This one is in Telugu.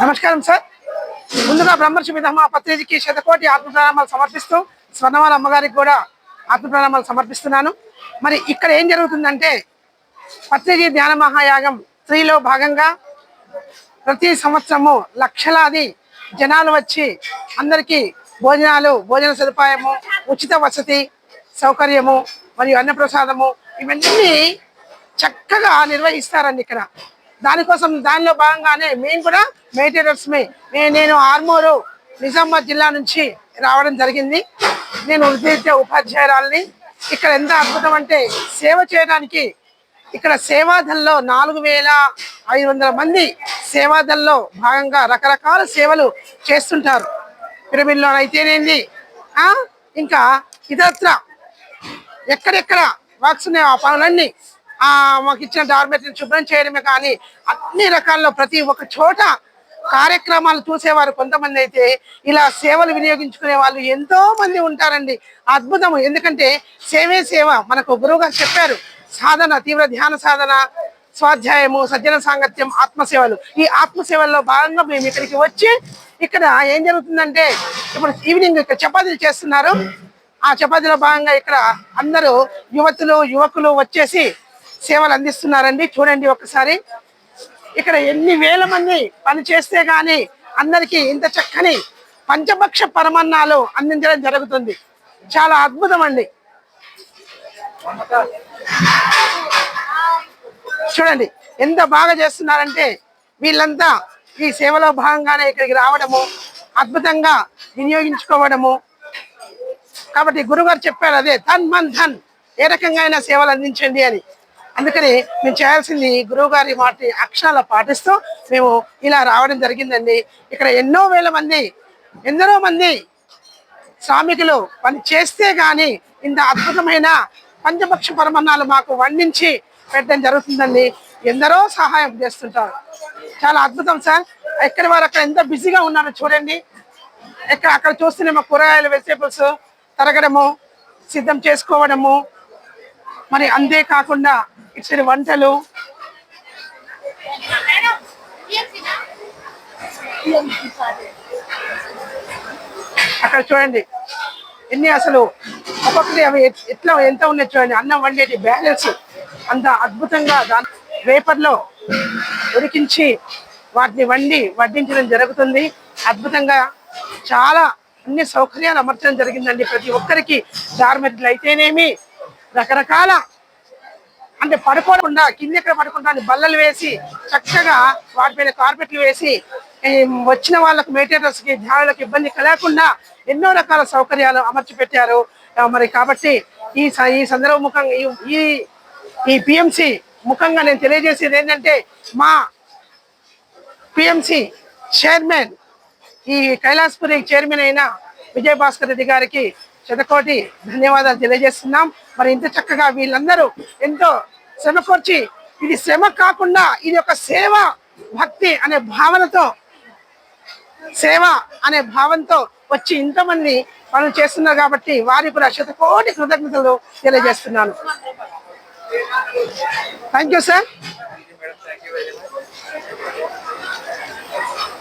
నమస్కారం సార్. ముందుగా బ్రహ్మర్షి విధమ పత్రిజకి శతకోటి ఆత్మ ప్రణామాలు సమర్పిస్తూ స్వర్ణమాల అమ్మగారికి కూడా ఆత్మ ప్రణామాలు సమర్పిస్తున్నాను. మరి ఇక్కడ ఏం జరుగుతుందంటే పత్రిజీ ధ్యాన మహాయాగం స్త్రీలో భాగంగా ప్రతి సంవత్సరము లక్షలాది జనాలు వచ్చి అందరికీ భోజనాలు భోజన సదుపాయము ఉచిత వసతి సౌకర్యము మరియు అన్నప్రసాదము ఇవన్నీ చక్కగా నిర్వహిస్తారండి ఇక్కడ. దానికోసం దానిలో భాగంగానే మేము కూడా మెడిటేటర్స్ నేను ఆర్మూరు నిజామాబాద్ జిల్లా నుంచి రావడం జరిగింది. నేను ఉద్యోగ ఉపాధ్యాయురాలని. ఇక్కడ ఎంత అద్భుతం అంటే సేవ చేయడానికి ఇక్కడ సేవాదల్లో నాలుగు వేల ఐదు వందల మంది సేవాదల్లో భాగంగా రకరకాల సేవలు చేస్తుంటారు. పిరమిడ్లో అయితేనేంది ఇంకా ఇతరత్ర ఎక్కడెక్కడ వాక్స్ ఉన్నాయో ఆ పనులన్నీ మాకు ఇచ్చిన డార్మెట్ని శుభ్రం చేయడమే కానీ అన్ని రకాల్లో ప్రతి ఒక్క చోట కార్యక్రమాలు చూసేవారు కొంతమంది అయితే. ఇలా సేవలు వినియోగించుకునే వాళ్ళు ఎంతో మంది ఉంటారండి. అద్భుతం. ఎందుకంటే సేవే సేవ. మనకు గురువుగా చెప్పారు. సాధన తీవ్ర ధ్యాన సాధన స్వాధ్యాయము సజ్జన సాంగత్యం ఆత్మసేవలు. ఈ ఆత్మసేవల్లో భాగంగా మేము ఇక్కడికి వచ్చి ఇక్కడ ఏం జరుగుతుందంటే ఇప్పుడు ఈవినింగ్ ఇక్కడ చపాతీలు చేస్తున్నారు. ఆ చపాతీలో భాగంగా ఇక్కడ అందరూ యువతులు యువకులు వచ్చేసి సేవలు అందిస్తున్నారండి. చూడండి ఒకసారి. ఇక్కడ ఎన్ని వేల మంది పని చేస్తే కానీ అందరికీ ఇంత చక్కని పంచభక్ష పరమన్నాలు అందించడం జరుగుతుంది. చాలా అద్భుతం అండి. చూడండి ఎంత బాగా చేస్తున్నారంటే వీళ్ళంతా ఈ సేవలో భాగంగానే ఇక్కడికి రావడము అద్భుతంగా వినియోగించుకోవడము. కాబట్టి గురుగారు చెప్పారు అదే ధన్ మన్ ధన్ ఏ రకంగా అయినా సేవలు అందించండి అని. అందుకని మేము చేయాల్సింది గురువు గారి వాటి అక్షరాలు పాటిస్తూ మేము ఇలా రావడం జరిగిందండి. ఇక్కడ ఎన్నో వేల మంది ఎందరో మంది శ్రామికులు పని చేస్తే కానీ ఇంత అద్భుతమైన పంచపక్ష పరమన్నాలు మాకు వండించి పెట్టడం జరుగుతుందండి. ఎందరో సహాయం చేస్తుంటారు. చాలా అద్భుతం సార్. ఎక్కడి వారు అక్కడ ఎంత బిజీగా ఉన్నారో చూడండి. ఎక్కడ అక్కడ చూస్తేనేమో కూరగాయలు వెజిటేబుల్స్ తరగడము సిద్ధం చేసుకోవడము మరి అంతేకాకుండా ఇచ్చని వంటలు. అక్కడ చూడండి ఎన్ని అసలు ఒక్కొక్కటి అవి ఎట్లా ఎంత ఉన్నాయి చూడండి అన్నం వండేటి బ్యాలెన్స్ అంత అద్భుతంగా దాని వేపర్లో ఉడికించి వాటిని వండి వడ్డించడం జరుగుతుంది. అద్భుతంగా చాలా అన్ని సౌకర్యాలు అమర్చడం జరిగిందండి ప్రతి ఒక్కరికి. డార్మెట్లు అయితేనేమి రకరకాల అంటే పడుకోకుండా కింద ఎక్కడ పడుకుంటా బల్లలు వేసి చక్కగా వాటిపైన కార్పెట్లు వేసి వచ్చిన వాళ్ళకు మెటీరియల్స్కి ధ్యానులకు ఇబ్బంది కలగకుండా ఎన్నో రకాల సౌకర్యాలు అమర్చి పెట్టారు మరి కాబట్టి ఈ స- ఈ సందర్భ ముఖంగా ఈ- ఈ ఈ పిఎంసి ముఖంగా నేను తెలియజేసేది ఏంటంటే మా పిఎంసి చైర్మన్ ఈ కైలాసపురి చైర్మన్ అయిన విజయభాస్కర్ రెడ్డి గారికి శతకోటి ధన్యవాదాలు తెలియజేస్తున్నాం. మరి ఇంత చక్కగా వీళ్ళందరూ ఎంతో శ్రమకూర్చి ఇది శ్రమ కాకుండా ఇది ఒక సేవ భక్తి అనే భావనతో సేవ అనే భావంతో వచ్చి ఇంతమంది పనులు చేస్తున్నారు కాబట్టి వారి కూడా శతకోటి కృతజ్ఞతలు తెలియజేస్తున్నాను. Thank you sir